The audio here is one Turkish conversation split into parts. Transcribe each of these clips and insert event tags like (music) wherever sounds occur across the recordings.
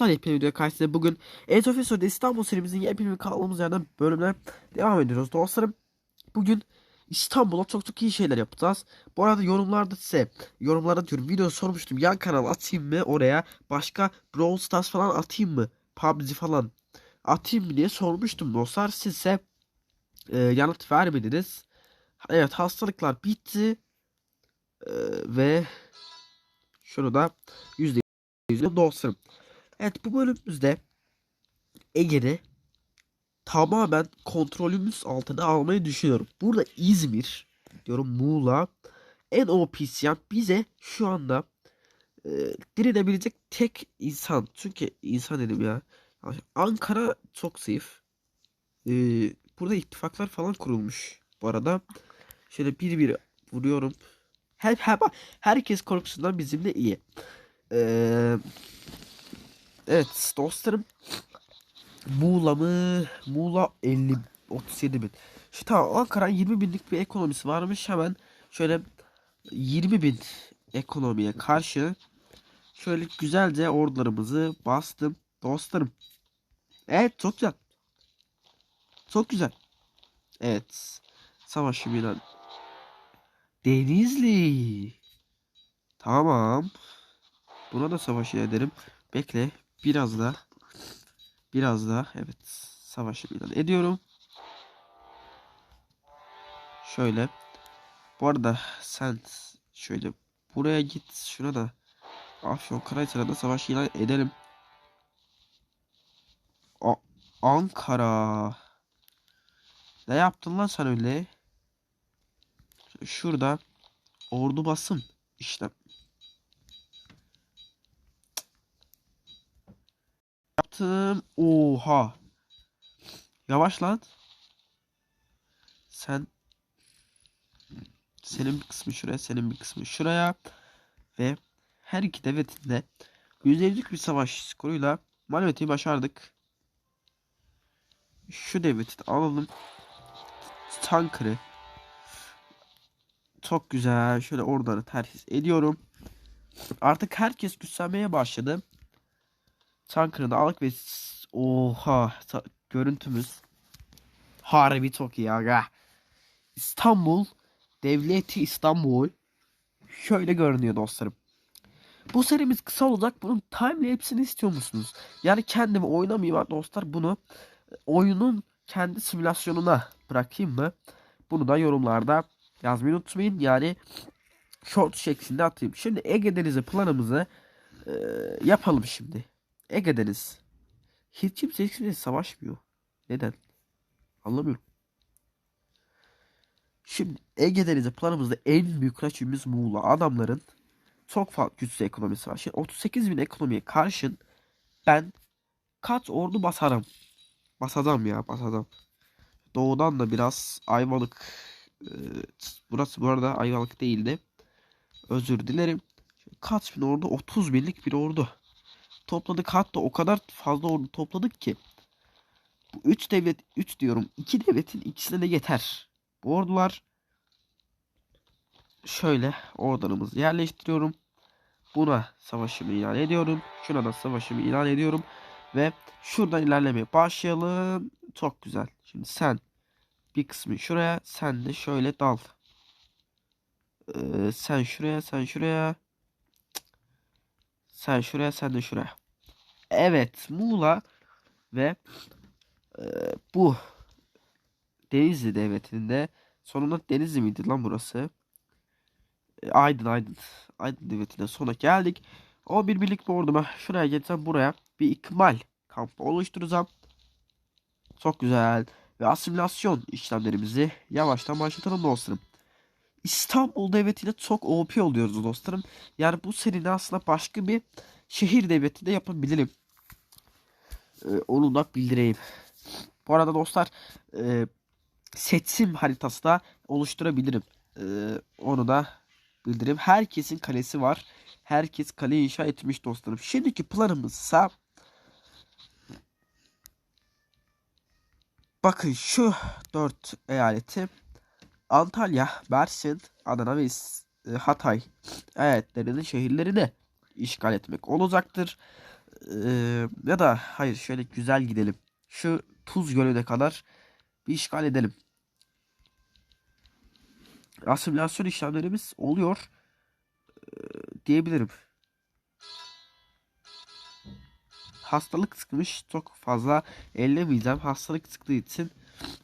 Dostlar yepyeni video karşısında bugün of History'de İstanbul serimizin yepyeni kaldığımız yerden bölümler devam ediyoruz. Dostlarım bugün İstanbul'a çok çok iyi şeyler yapacağız. Bu arada yorumlarda size yorumlarda diyorum video sormuştum. Yan kanal atayım mı oraya başka Brawl Stars falan atayım mı? PUBG falan atayım mı diye sormuştum dostlar. Siz e, yanıt vermediniz. Evet hastalıklar bitti. E, ve şunu da %100 dostlarım. Evet bu bölümümüzde Ege'de tamamen kontrolümüz altına almayı düşünüyorum. Burada İzmir diyorum Muğla en OP isyan bize şu anda e, direnebilecek tek insan. Çünkü insan dedim ya. Ankara çok zayıf. E, burada ittifaklar falan kurulmuş. Bu arada şöyle bir bir vuruyorum. Her, her, herkes korkusundan bizimle iyi. Ee, evet dostlarım. Muğla mı? Muğla 50 37 bin. Şu tamam Ankara'nın 20 binlik bir ekonomisi varmış. Hemen şöyle 20 bin ekonomiye karşı şöyle güzelce ordularımızı bastım. Dostlarım. Evet çok güzel. Çok güzel. Evet. Savaş Milan. Denizli. Tamam. Buna da savaş ederim. Bekle. Biraz da. Biraz da. Evet. Savaşı ilan ediyorum. Şöyle. Bu arada sen şöyle buraya git. Şuna da Afyon Karahisar'a savaş ilan edelim. A Ankara. Ne yaptın lan sen öyle? Şurada ordu basım işte. Yaptım. Oha. Yavaş lan. Sen senin bir kısmı şuraya, senin bir kısmı şuraya ve her iki devletinde %100'lük bir savaş skoruyla mağlubiyeti başardık. Şu devleti alalım. Tankırı çok güzel. Şöyle oraları terhis ediyorum. Artık herkes güçlenmeye başladı. Çankırı'da aldık ve oha görüntümüz harbi çok iyi aga. İstanbul Devleti İstanbul şöyle görünüyor dostlarım. Bu serimiz kısa olacak. Bunun time hepsini istiyor musunuz? Yani kendimi oynamayayım dostlar. Bunu oyunun kendi simülasyonuna bırakayım mı? Bunu da yorumlarda yazmayı unutmayın. Yani short şeklinde atayım. Şimdi Ege Denizi planımızı e, yapalım şimdi. Ege Deniz. Hiç kimse hiç kimse savaşmıyor. Neden? Anlamıyorum. Şimdi Ege Denizi planımızda en büyük rakibimiz Muğla. Adamların çok fazla güçlü ekonomisi var. Şimdi 38 bin ekonomiye karşın ben kaç ordu basarım. Basacağım ya basacağım. Doğudan da biraz Ayvalık e, burası bu arada Ayvalık değildi. Özür dilerim. Kaç bin ordu? 30 binlik bir ordu. Topladık hatta o kadar fazla ordu topladık ki. Bu 3 devlet 3 diyorum. 2 devletin ikisine de yeter. Bu ordular şöyle ordularımızı yerleştiriyorum. Buna savaşımı ilan ediyorum. Şuna da savaşımı ilan ediyorum. Ve şuradan ilerlemeye başlayalım. Çok güzel. Şimdi sen bir kısmı şuraya. Sen de şöyle dal. Ee, sen şuraya, sen şuraya. Sen şuraya, sen de şuraya. Evet, Muğla ve e, bu Denizli devletinde sonunda Denizli miydi lan burası? E, Aydın, Aydın. Aydın devletine sona geldik. O bir birlik bir orduma şuraya geçsem buraya bir ikmal kampı oluşturacağım. Çok güzel ve asimilasyon işlemlerimizi yavaştan başlatalım dostlarım. İstanbul devletiyle çok OP oluyoruz dostlarım. Yani bu serinin aslında başka bir şehir devleti de yapabilirim. Ee, onu da bildireyim. Bu arada dostlar e, seçim haritası da oluşturabilirim. E, onu da bildireyim. Herkesin kalesi var. Herkes kale inşa etmiş dostlarım. Şimdiki planımız ise Bakın şu dört eyaleti Antalya, Mersin, Adana ve e, Hatay eyaletlerinin şehirlerini işgal etmek olacaktır. Ee, ya da hayır şöyle güzel gidelim. Şu Tuz Gölü'ne kadar bir işgal edelim. Asimilasyon işlemlerimiz oluyor ee, diyebilirim. Hastalık sıkmış çok fazla ellemeyeceğim. Hastalık sıktığı için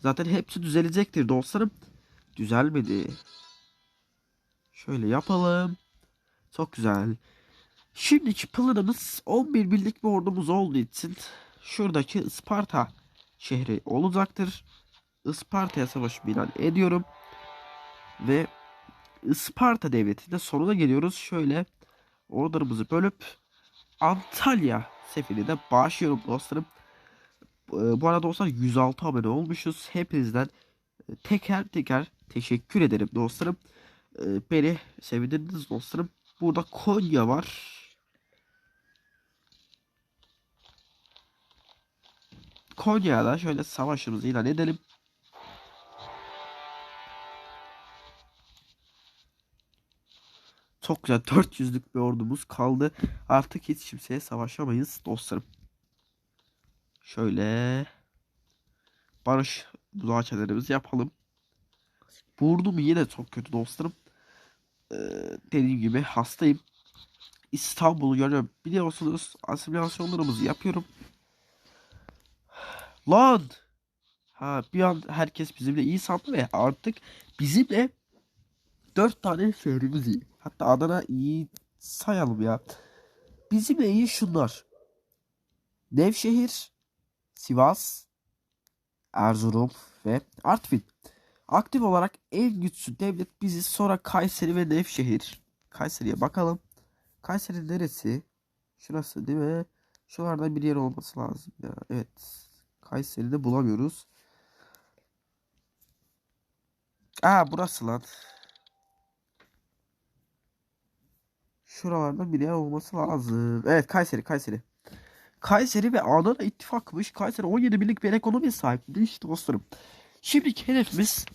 zaten hepsi düzelecektir dostlarım. Düzelmedi. Şöyle yapalım. Çok güzel. Şimdiki planımız 11 birlik bir ordumuz olduğu için şuradaki Isparta şehri olacaktır. Isparta'ya savaş ilan ediyorum. Ve Isparta devletinde sonuna geliyoruz. Şöyle ordularımızı bölüp Antalya seferine başlıyorum dostlarım. Ee, Bu arada dostlar 106 abone olmuşuz. Hepinizden teker teker teşekkür ederim dostlarım. Ee, Beni sevindirdiniz dostlarım. Burada Konya var. Konya'da şöyle savaşımızı ilan edelim. Çok güzel 400'lük bir ordumuz kaldı. Artık hiç kimseye savaşamayız dostlarım. Şöyle barış müzakerelerimizi yapalım. Burnum yine çok kötü dostlarım. Ee, dediğim gibi hastayım. İstanbul'u görüyorum. Biliyorsunuz asimilasyonlarımızı yapıyorum. Lan! Ha bir an herkes bizimle iyi sandı ve artık bizimle dört tane şehrimiz iyi. Hatta Adana iyi sayalım ya. Bizimle iyi şunlar. Nevşehir, Sivas, Erzurum ve Artvin. Aktif olarak en güçlü devlet bizi sonra Kayseri ve Nevşehir. Kayseri'ye bakalım. Kayseri neresi? Şurası değil mi? Şuralardan bir yer olması lazım ya. Evet. Kayseri'de bulamıyoruz. Aa burası lan. Şuralardan bir yer olması lazım. Evet Kayseri Kayseri. Kayseri ve Adana ittifakmış. Kayseri 17 binlik bir ekonomiye sahipti. İşte dostlarım. Şimdiki hedefimiz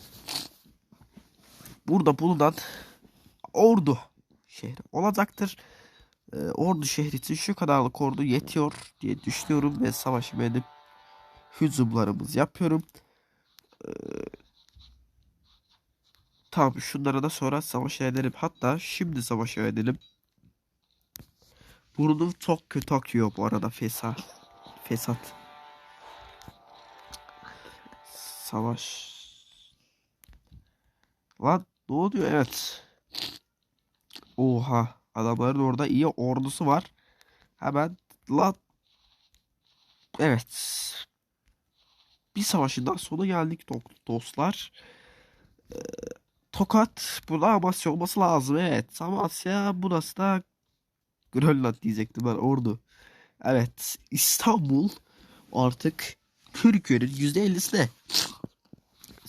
burada bulunan Ordu şehri olacaktır. Ee, Ordu şehri için şu kadarlık ordu yetiyor diye düşünüyorum ve savaşı benim hücumlarımız yapıyorum. Ee, tamam şunlara da sonra savaş edelim. Hatta şimdi savaş edelim. Burnum çok kötü akıyor bu arada fesat. Fesat. Savaş. Lan ne oluyor? Evet. Oha. Adamların orada iyi ordusu var. Hemen lan. Evet. Bir savaşın daha sona geldik do- dostlar. Ee, Tokat burada Amasya olması lazım. Evet. Amasya burası da Grönland diyecektim ben ordu. Evet. İstanbul artık Türkiye'nin %50'sine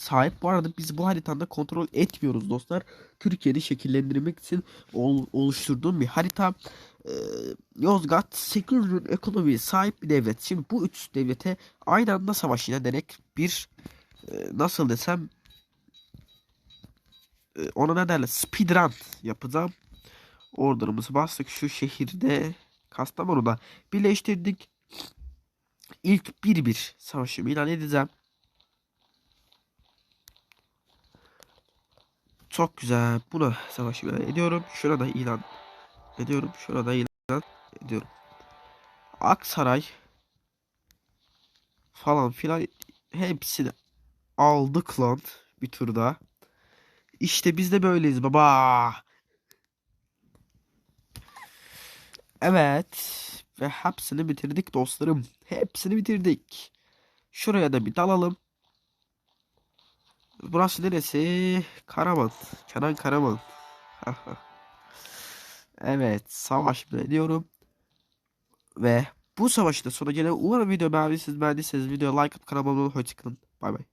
sahip. Bu arada biz bu haritada kontrol etmiyoruz dostlar. Türkiye'yi şekillendirmek için ol- oluşturduğum bir harita. Ee, Yozgat 800 ekonomiye sahip bir devlet. Şimdi bu üç devlete aynı anda savaş ilan ederek bir e, nasıl desem e, ona ne derler speedrun yapacağım. Ordularımızı bastık şu şehirde Kastamonu'da birleştirdik. İlk 1-1 savaşımı ilan edeceğim. Çok güzel. Buna savaşı ediyorum. Şuna da ilan ediyorum. Şuna da ilan ediyorum. Aksaray falan filan hepsini aldık lan bir turda. İşte biz de böyleyiz baba. Evet. Ve hepsini bitirdik dostlarım. Hepsini bitirdik. Şuraya da bir dalalım. Burası neresi? Karaman. Kenan Karaman. (laughs) evet. Savaş ediyorum. Ve bu savaşın da sonuna gelen umarım video beğendiyseniz beğendiyseniz videoya like atıp kanalıma abone olmayı. Bay bay.